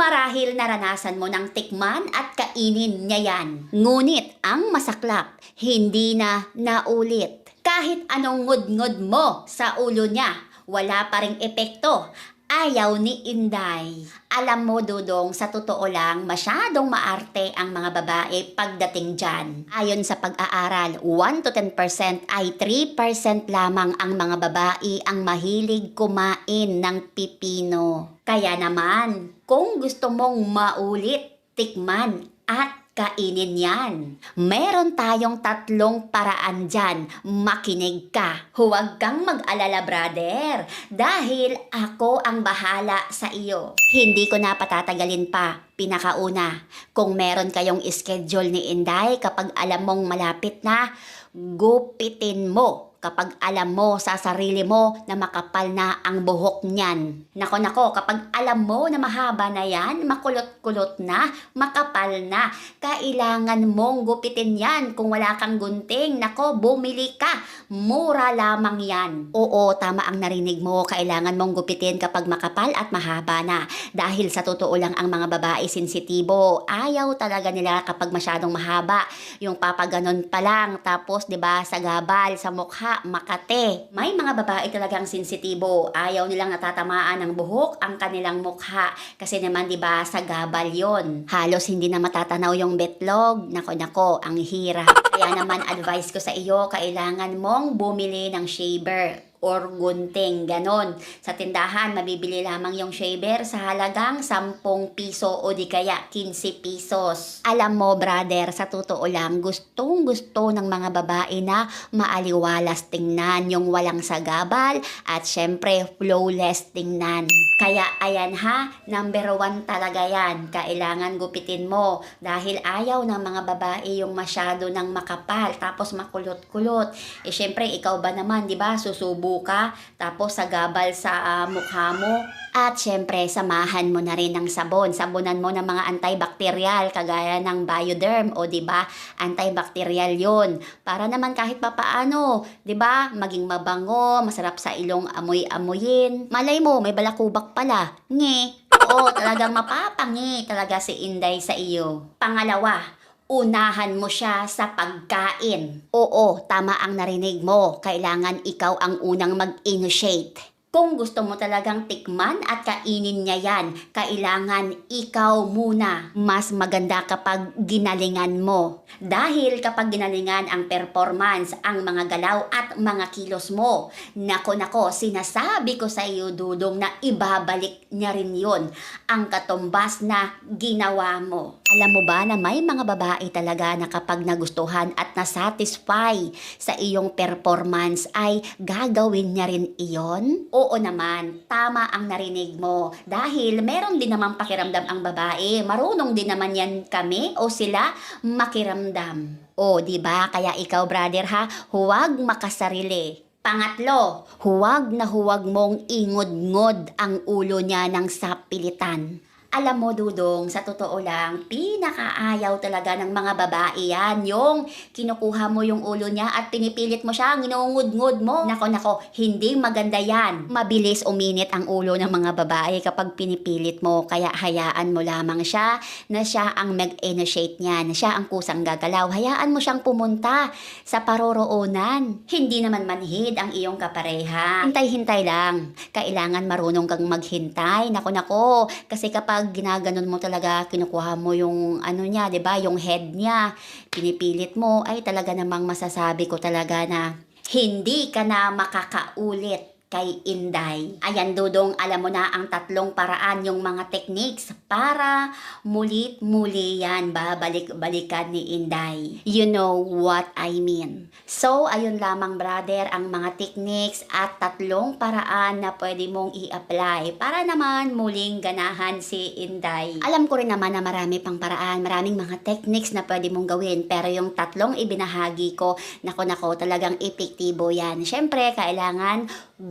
Marahil naranasan mo ng tikman at kainin niya yan. Ngunit ang masaklap, hindi na naulit. Kahit anong ngud-ngud mo sa ulo niya, wala pa ring epekto. Ayaw ni Inday. Alam mo, Dudong, sa totoo lang, masyadong maarte ang mga babae pagdating dyan. Ayon sa pag-aaral, 1 to 10% ay 3% lamang ang mga babae ang mahilig kumain ng pipino. Kaya naman, kung gusto mong maulit, tikman at kainin yan. Meron tayong tatlong paraan dyan. Makinig ka. Huwag kang mag-alala, brother. Dahil ako ang bahala sa iyo. Hindi ko na patatagalin pa. Pinakauna, kung meron kayong schedule ni Inday kapag alam mong malapit na, gupitin mo kapag alam mo sa sarili mo na makapal na ang buhok niyan. Nako nako, kapag alam mo na mahaba na yan, makulot-kulot na, makapal na, kailangan mong gupitin yan. Kung wala kang gunting, nako, bumili ka. Mura lamang yan. Oo, tama ang narinig mo. Kailangan mong gupitin kapag makapal at mahaba na. Dahil sa totoo lang ang mga babae sensitibo, ayaw talaga nila kapag masyadong mahaba. Yung papaganon pa lang, tapos 'di ba sa gabal, sa mukha, makate. May mga babae talagang sensitibo. Ayaw nilang natatamaan ng buhok ang kanilang mukha. Kasi naman 'di ba sa gabal 'yon. Halos hindi na matatanaw yung betlog. Nako nako, ang hirap. Kaya naman advice ko sa iyo, kailangan mong bumili ng shaver or gunting, ganon. Sa tindahan, mabibili lamang yung shaver sa halagang 10 piso o di kaya 15 pesos. Alam mo, brother, sa totoo lang, gustong gusto ng mga babae na maaliwalas tingnan yung walang sagabal at syempre flawless tingnan. Kaya ayan ha, number one talaga yan. Kailangan gupitin mo dahil ayaw ng mga babae yung masyado ng makapal tapos makulot-kulot. Eh syempre, ikaw ba naman, di ba, susubo ka, tapos sagabal sa ah, mukha mo. At syempre, samahan mo na rin ng sabon. Sabunan mo ng mga antibacterial, kagaya ng Bioderm, o di ba antibacterial yon Para naman kahit papaano, di ba maging mabango, masarap sa ilong amoy-amoyin. Malay mo, may balakubak pala. Nge, oo, talagang mapapangi talaga si Inday sa iyo. Pangalawa, unahan mo siya sa pagkain. Oo, tama ang narinig mo. Kailangan ikaw ang unang mag-initiate. Kung gusto mo talagang tikman at kainin niya yan, kailangan ikaw muna. Mas maganda kapag ginalingan mo. Dahil kapag ginalingan ang performance, ang mga galaw at mga kilos mo, nako nako, sinasabi ko sa iyo, Dudong, na ibabalik niya rin yon ang katumbas na ginawa mo. Alam mo ba na may mga babae talaga na kapag nagustuhan at nasatisfy sa iyong performance ay gagawin niya rin iyon? Oo naman, tama ang narinig mo. Dahil meron din naman pakiramdam ang babae. Marunong din naman yan kami o sila makiramdam. O, di ba? Kaya ikaw, brother ha, huwag makasarili. Pangatlo, huwag na huwag mong ingod-ngod ang ulo niya ng sapilitan. Alam mo, Dudong, sa totoo lang, pinakaayaw talaga ng mga babae yan. Yung kinukuha mo yung ulo niya at pinipilit mo siya, ginungud-ngud mo. Nako, nako, hindi maganda yan. Mabilis uminit ang ulo ng mga babae kapag pinipilit mo. Kaya hayaan mo lamang siya na siya ang mag-initiate niya, na siya ang kusang gagalaw. Hayaan mo siyang pumunta sa paroroonan. Hindi naman manhid ang iyong kapareha. Hintay-hintay lang. Kailangan marunong kang maghintay. Nako, nako, kasi kapag pag ginaganon mo talaga, kinukuha mo yung ano niya, 'di ba? Yung head niya, pinipilit mo, ay talaga namang masasabi ko talaga na hindi ka na makakaulit kay Inday. Ayan, Dudong, alam mo na ang tatlong paraan, yung mga techniques para mulit-muli yan, babalik-balikan ni Inday. You know what I mean. So, ayun lamang, brother, ang mga techniques at tatlong paraan na pwede mong i-apply para naman muling ganahan si Inday. Alam ko rin naman na marami pang paraan, maraming mga techniques na pwede mong gawin, pero yung tatlong ibinahagi ko, nako nako, talagang epektibo yan. Siyempre, kailangan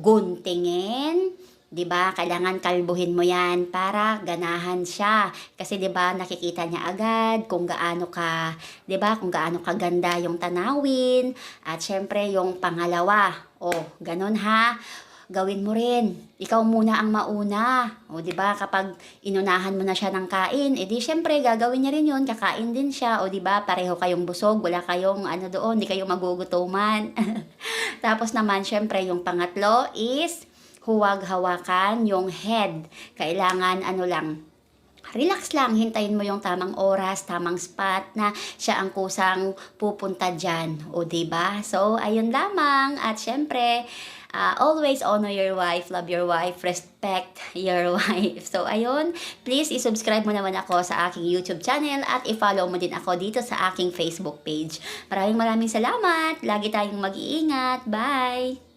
guntingin, 'di ba? Kailangan kalbuhin mo 'yan para ganahan siya. Kasi 'di ba, nakikita niya agad kung gaano ka, 'di ba? Kung gaano kaganda yung tanawin at syempre yung pangalawa. Oh, ganun ha. Gawin mo rin. Ikaw muna ang mauna. O, di ba? Kapag inunahan mo na siya ng kain, edi syempre, gagawin niya rin yun. Kakain din siya. O, di ba? Pareho kayong busog. Wala kayong ano doon. Di kayo magugutuman. Tapos naman, syempre, yung pangatlo is huwag hawakan yung head. Kailangan, ano lang, relax lang, hintayin mo yung tamang oras, tamang spot na siya ang kusang pupunta dyan. O, ba diba? So, ayun lamang. At syempre, uh, always honor your wife, love your wife, respect your wife. So, ayun, please isubscribe mo naman ako sa aking YouTube channel at i-follow mo din ako dito sa aking Facebook page. Maraming maraming salamat. Lagi tayong mag-iingat. Bye!